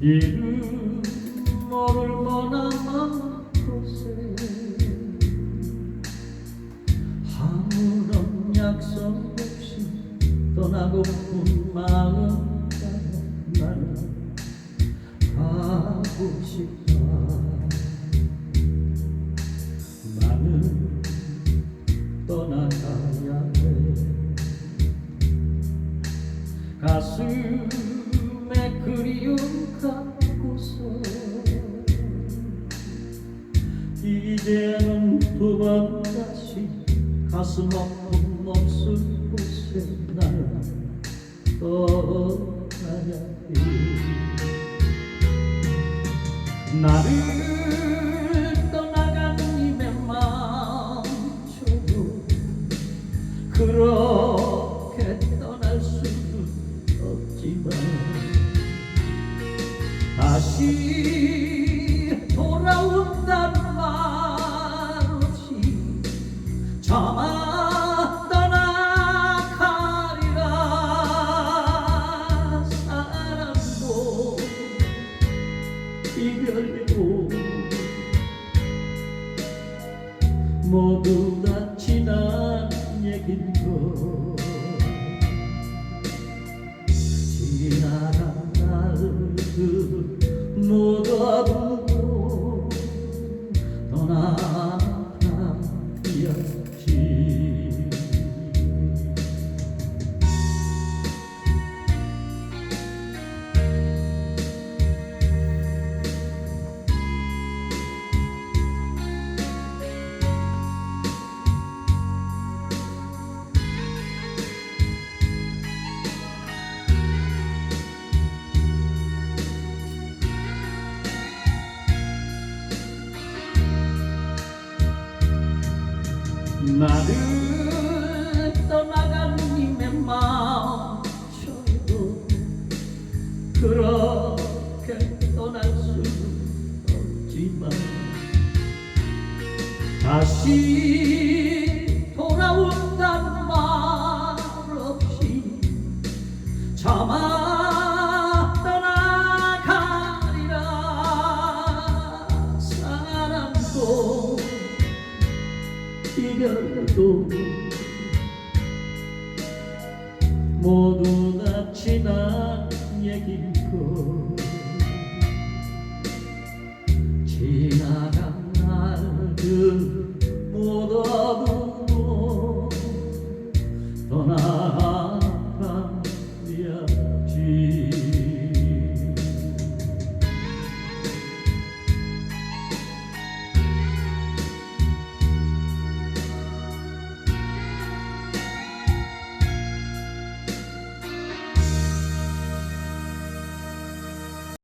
이름 모를 만한 곳에 아무런 약속 없이 떠나고픈 마음 나는 가고 싶다 나는 떠나가야 해. 가슴 에 그리움 갖고서 이제는 두 번 다시 가슴 아픈 몹쓸 곳에 나는 떠나야 해. 나를 떠나가는 님의 마음처럼 그렇게 떠날 수는 없지만 다시 돌아온다는 말 없이 저만 떠나가리라. 사랑도 이별도 모두 떠 나를 떠나간 님의 마음처럼 그렇게 떠날 수는 없지만 다시 돌아온다는 말 없이 저만 떠나가리라. 사랑도 시간도 모두 다 지난 얘기고 지나간 날들 못 얻어 떠나